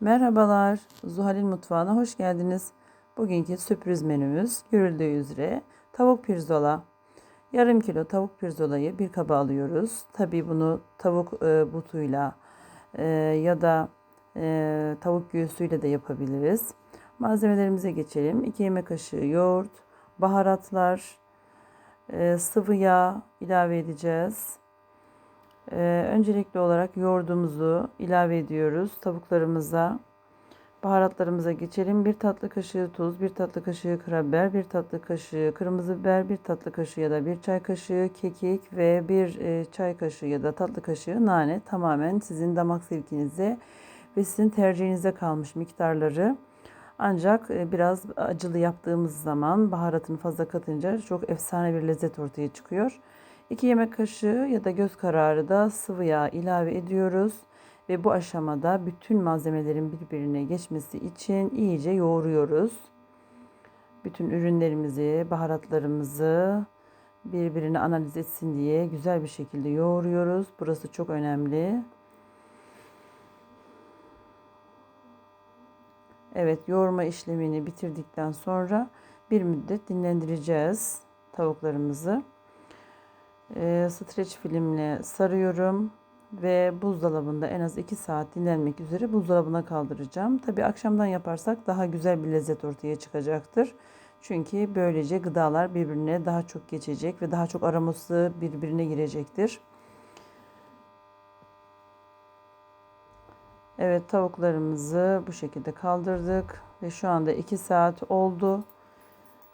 Merhabalar, Zuhal'in mutfağına hoş geldiniz. Bugünkü sürpriz menümüz görüldüğü üzere tavuk pirzola. Yarım kilo tavuk pirzolayı bir kaba alıyoruz. Tabii bunu tavuk e, butuyla e, ya da e, tavuk göğsüyle de yapabiliriz. Malzemelerimize geçelim. 2 yemek kaşığı yoğurt, baharatlar, e, sıvı yağ ilave edeceğiz. Ee, öncelikli olarak yoğurdumuzu ilave ediyoruz tavuklarımıza. Baharatlarımıza geçelim. Bir tatlı kaşığı tuz, bir tatlı kaşığı karabiber, bir tatlı kaşığı kırmızı biber, bir tatlı kaşığı ya da bir çay kaşığı kekik ve bir e, çay kaşığı ya da tatlı kaşığı nane. Tamamen sizin damak zevkinize ve sizin tercihinize kalmış miktarları. Ancak e, biraz acılı yaptığımız zaman baharatını fazla katınca çok efsane bir lezzet ortaya çıkıyor. 2 yemek kaşığı ya da göz kararı da sıvı yağ ilave ediyoruz. Ve bu aşamada bütün malzemelerin birbirine geçmesi için iyice yoğuruyoruz. Bütün ürünlerimizi, baharatlarımızı birbirine analiz etsin diye güzel bir şekilde yoğuruyoruz. Burası çok önemli. Evet, yoğurma işlemini bitirdikten sonra bir müddet dinlendireceğiz tavuklarımızı e, streç filmle sarıyorum ve buzdolabında en az 2 saat dinlenmek üzere buzdolabına kaldıracağım. Tabi akşamdan yaparsak daha güzel bir lezzet ortaya çıkacaktır. Çünkü böylece gıdalar birbirine daha çok geçecek ve daha çok aroması birbirine girecektir. Evet tavuklarımızı bu şekilde kaldırdık ve şu anda 2 saat oldu.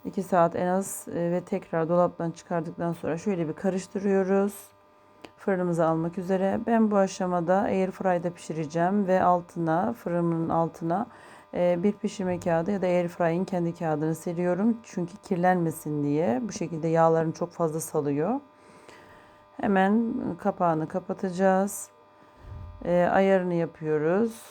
2 saat en az e, ve tekrar dolaptan çıkardıktan sonra şöyle bir karıştırıyoruz. Fırınımıza almak üzere. Ben bu aşamada air fry'da pişireceğim ve altına fırınımın altına e, bir pişirme kağıdı ya da air fry'in kendi kağıdını seriyorum. Çünkü kirlenmesin diye. Bu şekilde yağlarını çok fazla salıyor. Hemen kapağını kapatacağız. E, ayarını yapıyoruz.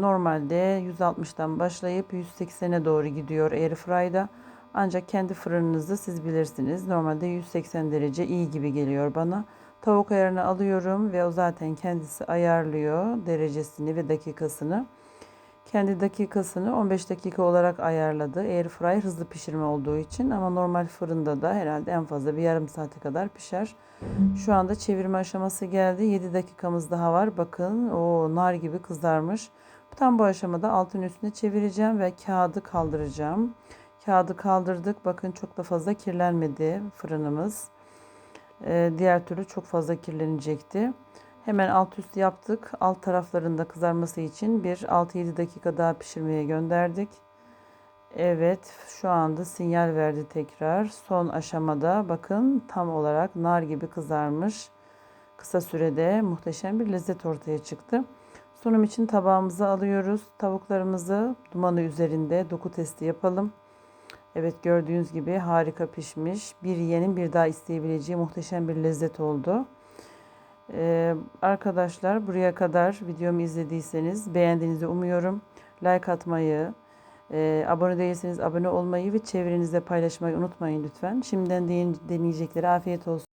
Normalde 160'dan başlayıp 180'e doğru gidiyor air fry'da. Ancak kendi fırınınızı siz bilirsiniz. Normalde 180 derece iyi gibi geliyor bana. Tavuk ayarını alıyorum ve o zaten kendisi ayarlıyor derecesini ve dakikasını. Kendi dakikasını 15 dakika olarak ayarladı. Air fryer hızlı pişirme olduğu için ama normal fırında da herhalde en fazla bir yarım saate kadar pişer. Şu anda çevirme aşaması geldi. 7 dakikamız daha var. Bakın o nar gibi kızarmış. Tam bu aşamada altın üstüne çevireceğim ve kağıdı kaldıracağım. Kağıdı kaldırdık. Bakın çok da fazla kirlenmedi fırınımız. Ee, diğer türlü çok fazla kirlenecekti. Hemen alt üst yaptık. Alt taraflarında kızarması için bir 6-7 dakika daha pişirmeye gönderdik. Evet şu anda sinyal verdi tekrar. Son aşamada bakın tam olarak nar gibi kızarmış. Kısa sürede muhteşem bir lezzet ortaya çıktı. Sunum için tabağımıza alıyoruz. Tavuklarımızı dumanı üzerinde doku testi yapalım. Evet gördüğünüz gibi harika pişmiş. Bir yiyenin bir daha isteyebileceği muhteşem bir lezzet oldu. Ee, arkadaşlar buraya kadar videomu izlediyseniz beğendiğinizi umuyorum. Like atmayı, e, abone değilseniz abone olmayı ve çevrenizde paylaşmayı unutmayın lütfen. Şimdiden deneyeceklere afiyet olsun.